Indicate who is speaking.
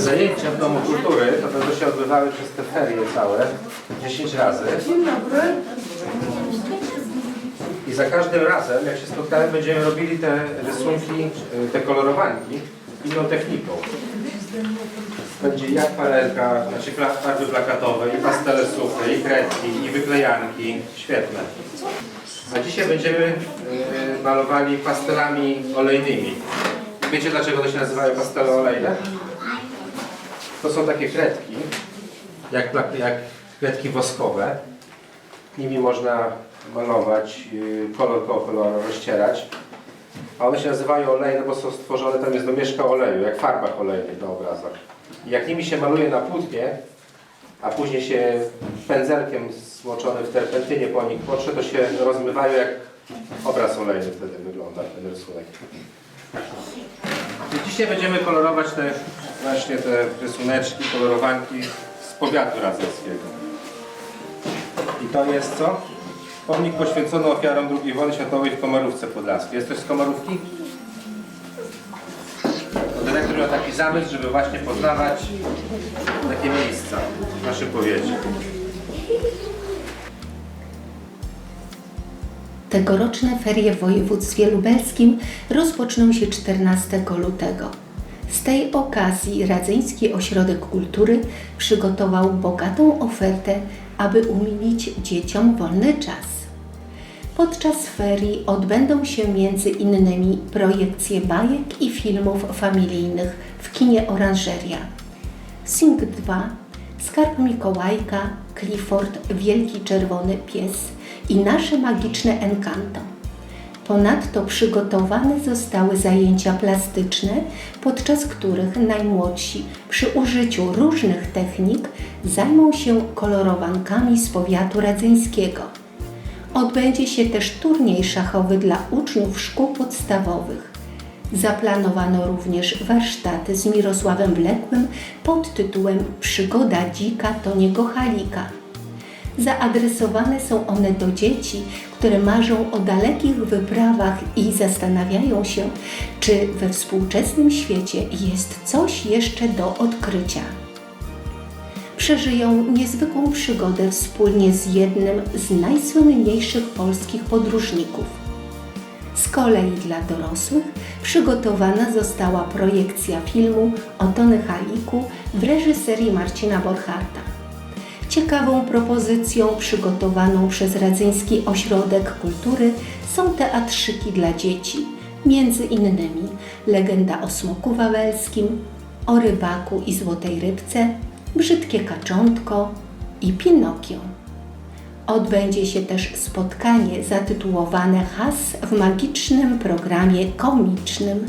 Speaker 1: Zajęcia w Domu Kultury to będą się odbywały przez te ferie całe 10 razy.
Speaker 2: Dzień dobry.
Speaker 1: I za każdym razem, jak się spotkamy, będziemy robili te rysunki, te kolorowanki inną techniką. Będzie i akwarelka, znaczy farby plakatowe, i pastele suche, i kredki, i wyklejanki. Świetne. A dzisiaj będziemy y, malowali pastelami olejnymi. Wiecie dlaczego to się nazywają pastele olejne? To są takie kredki, jak, jak kredki woskowe. Nimi można malować, yy, kolor po kolor rozcierać. A one się nazywają olejne, bo są stworzone, tam jest domieszka oleju, jak farbach olejnych na obrazach. I jak nimi się maluje na płótnie, a później się pędzelkiem zmoczony w terpentynie po nich potrze, to się rozmywają jak obraz olejny wtedy wygląda ten rysunek. I dzisiaj będziemy kolorować te właśnie te rysuneczki, kolorowanki z powiatu radzyckiego. I to jest co? Pomnik poświęcony ofiarom II wojny światowej w Komorówce Podlaskiej. Jest ktoś z Komorówki? To dyrektor miał taki zamysł, żeby właśnie poznawać takie miejsca w naszym powiecie.
Speaker 3: Tegoroczne ferie w województwie lubelskim rozpoczną się 14 lutego. Z tej okazji Radzyński Ośrodek Kultury przygotował bogatą ofertę, aby umilić dzieciom wolny czas. Podczas ferii odbędą się między innymi projekcje bajek i filmów familijnych w kinie Oranżeria. Sing 2, Skarb Mikołajka, Clifford, Wielki Czerwony Pies i nasze magiczne Encanto. Ponadto przygotowane zostały zajęcia plastyczne, podczas których najmłodsi przy użyciu różnych technik zajmą się kolorowankami z powiatu radzyńskiego. Odbędzie się też turniej szachowy dla uczniów szkół podstawowych. Zaplanowano również warsztaty z Mirosławem Wlekłym pod tytułem Przygoda dzika Toniego Halika. Zaadresowane są one do dzieci, które marzą o dalekich wyprawach i zastanawiają się, czy we współczesnym świecie jest coś jeszcze do odkrycia. Przeżyją niezwykłą przygodę wspólnie z jednym z najsłynniejszych polskich podróżników. Z kolei dla dorosłych przygotowana została projekcja filmu o Tony Haliku w reżyserii Marcina Borcharta. Ciekawą propozycją przygotowaną przez Radzyński Ośrodek Kultury są teatrzyki dla dzieci, między innymi Legenda o smoku wawelskim, o rybaku i złotej rybce, Brzydkie kaczątko i Pinokio. Odbędzie się też spotkanie zatytułowane Has w magicznym programie komicznym